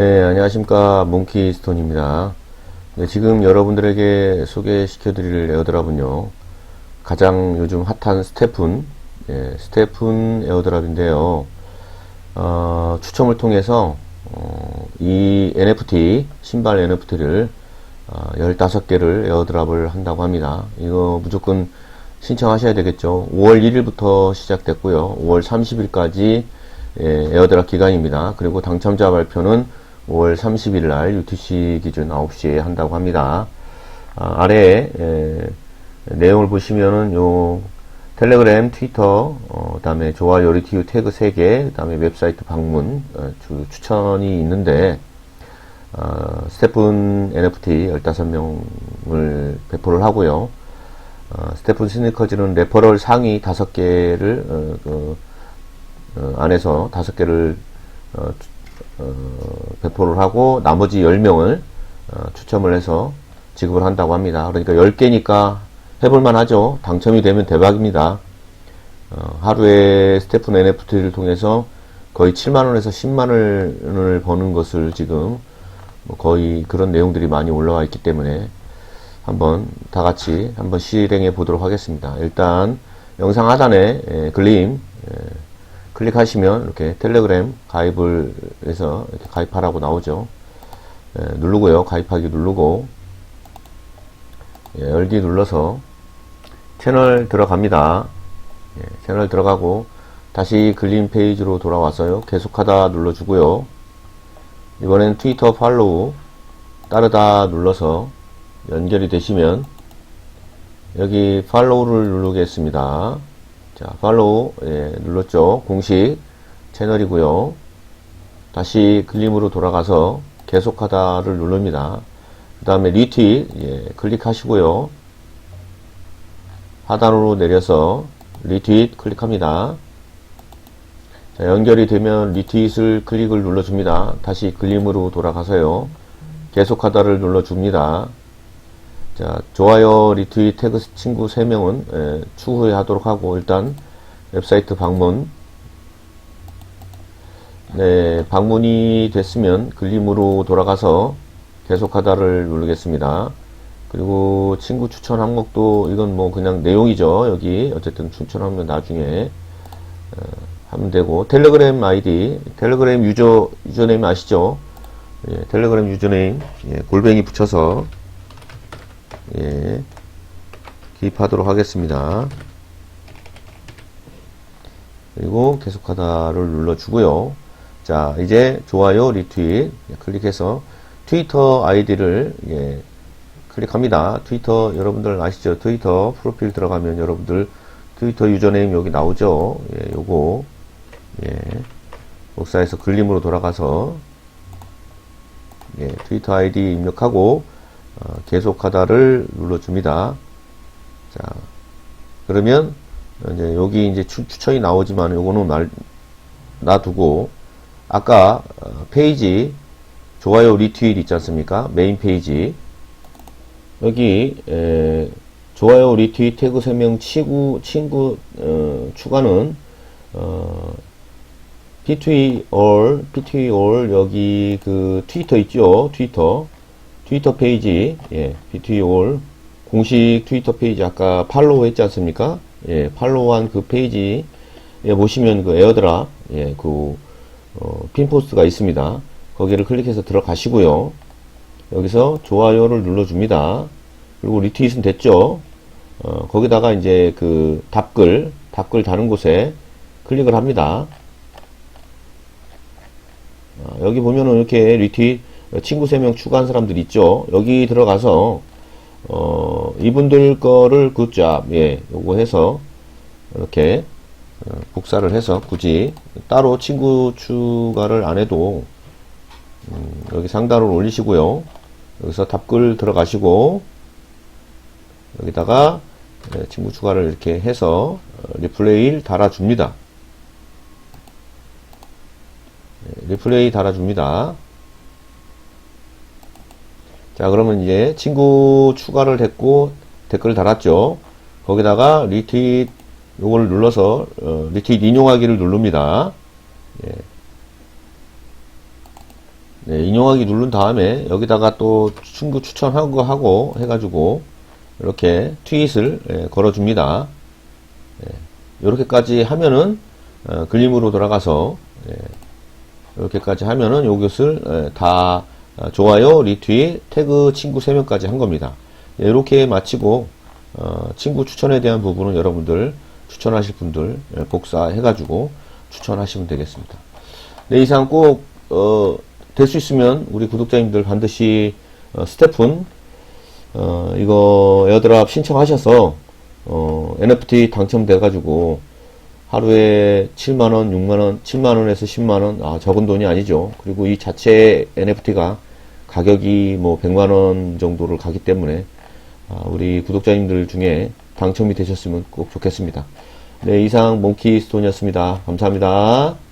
네, 안녕하십니까. 몽키스톤입니다. 네, 지금 여러분들에게 소개시켜 드릴 에어드랍은요. 가장 요즘 핫한 스테픈, 예, 스테픈 에어드랍인데요. 어, 추첨을 통해서 어, 이 NFT, 신발 NFT를 어, 15개를 에어드랍을 한다고 합니다. 이거 무조건 신청하셔야 되겠죠. 5월 1일부터 시작됐고요. 5월 30일까지 예, 에어드랍 기간입니다. 그리고 당첨자 발표는 5월 30일 날 UTC 기준 9시에 한다고 합니다. 아, 아래에 예, 내용을 보시면은 요 텔레그램, 트위터, 어, 그다음에 좋아요, 리티유 태그 3개, 그다음에 웹사이트 방문 어, 주, 추천이 있는데 어, 스테픈 NFT 15명을 배포를 하고요. 어, 스테픈 스니커즈는 레퍼럴 상위 5개를 어, 그, 어, 안에서 5개를 어, 어, 배포를 하고 나머지 10명을 어, 추첨을 해서 지급을 한다고 합니다. 그러니까 10개니까 해볼만 하죠. 당첨이 되면 대박입니다. 어, 하루에 스테픈 NFT를 통해서 거의 7만원에서 10만원을 버는 것을 지금 뭐 거의 그런 내용들이 많이 올라와 있기 때문에 한번 다 같이 한번 실행해 보도록 하겠습니다. 일단 영상 하단에 예, 글림 예, 클릭하시면 이렇게 텔레그램 가입을 해서 이렇게 가입하라고 나오죠. 예, 누르고요. 가입하기 누르고 예, 열기 눌러서 채널 들어갑니다. 예, 채널 들어가고 다시 글림 페이지로 돌아와서요. 계속하다 눌러주고요. 이번엔 트위터 팔로우 따르다 눌러서 연결이 되시면 여기 팔로우를 누르겠습니다. 자, 팔로우 예, 눌렀죠. 공식 채널이고요. 다시 글림으로 돌아가서 계속하다를 누릅니다. 그 다음에 리트윗 예, 클릭하시고요. 하단으로 내려서 리트윗 클릭합니다. 자, 연결이 되면 리트윗을 클릭을 눌러줍니다. 다시 글림으로 돌아가서요. 계속하다를 눌러줍니다. 자, 좋아요, 리트윗, 태그 친구 3명은 예, 추후에 하도록 하고 일단 웹사이트 방문 네, 방문이 됐으면 글림으로 돌아가서 계속하다를 누르겠습니다. 그리고 친구 추천 항목도 이건 뭐 그냥 내용이죠. 여기 어쨌든 추천하면 나중에 어, 하면 되고 텔레그램 아이디, 텔레그램 유저 유저네임 아시죠? 예, 텔레그램 유저네임 예, 골뱅이 붙여서 예, 기입하도록 하겠습니다. 그리고 계속하다를 눌러주고요. 자, 이제 좋아요, 리트윗 클릭해서 트위터 아이디를 예, 클릭합니다. 트위터 여러분들 아시죠? 트위터 프로필 들어가면 여러분들 트위터 유저네임 여기 나오죠? 예, 요거 예, 복사해서 글림으로 돌아가서 예, 트위터 아이디 입력하고 어, 계속하다를 눌러줍니다. 자, 그러면 이제 여기 이제 추, 천이 나오지만 요거는 날, 놔두고 아까 어, 페이지 좋아요 리트윗 있지 않습니까? 메인 페이지 여기 에, 좋아요 리트윗 태그 설명 친구 친구 어, 추가는 어, p2 all p2 all 여기 그 트위터 있죠 트위터 트위터 페이지, 예, BT올 공식 트위터 페이지 아까 팔로우 했지 않습니까? 예, 팔로우한 그 페이지에 보시면 그 에어드랍, 예, 그, 어, 핀 포스트가 있습니다. 거기를 클릭해서 들어가시고요. 여기서 좋아요를 눌러줍니다. 그리고 리트윗은 됐죠? 어, 거기다가 이제 그 답글, 답글 다른 곳에 클릭을 합니다. 어, 여기 보면은 이렇게 리트윗 친구 3명 추가한 사람들 있죠. 여기 들어가서 어, 이분들 거를 굿잡 예, 요거 해서 이렇게 어, 복사를 해서 굳이 따로 친구 추가를 안 해도 음, 여기 상단으로 올리시고요. 여기서 답글 들어가시고 여기다가 예, 친구 추가를 이렇게 해서 어, 리플레이를 달아줍니다. 예, 리플레이 달아줍니다. 자, 그러면 이제 친구 추가를 했고 댓글을 달았죠. 거기다가 리트윗 요거를 눌러서 어, 리트윗 인용하기를 누릅니다. 예. 네, 인용하기 누른 다음에 여기다가 또 친구 추천한 거 하고 해가지고 이렇게 트윗을 예, 걸어줍니다. 이렇게까지 하면은 어, 글림으로 돌아가서 예, 이렇게까지 하면은 요것을 예, 다 어, 좋아요, 리트윗, 태그 친구 3명까지 한 겁니다. 이렇게 마치고 어, 친구 추천에 대한 부분은 여러분들 추천하실 분들 예, 복사해가지고 추천하시면 되겠습니다. 네, 이상 꼭, 어, 될 수 있으면 우리 구독자님들 반드시, 어, 스태픈, 어, 이거 에어드랍 신청하셔서, 어, NFT 당첨돼가지고, 하루에 7만원, 6만원, 7만원에서 10만원, 아, 적은 돈이 아니죠. 그리고 이 자체 NFT가 가격이 뭐 100만 원 정도를 가기 때문에, 아, 우리 구독자님들 중에 당첨이 되셨으면 꼭 좋겠습니다. 네, 이상 몽키스톤이었습니다. 감사합니다.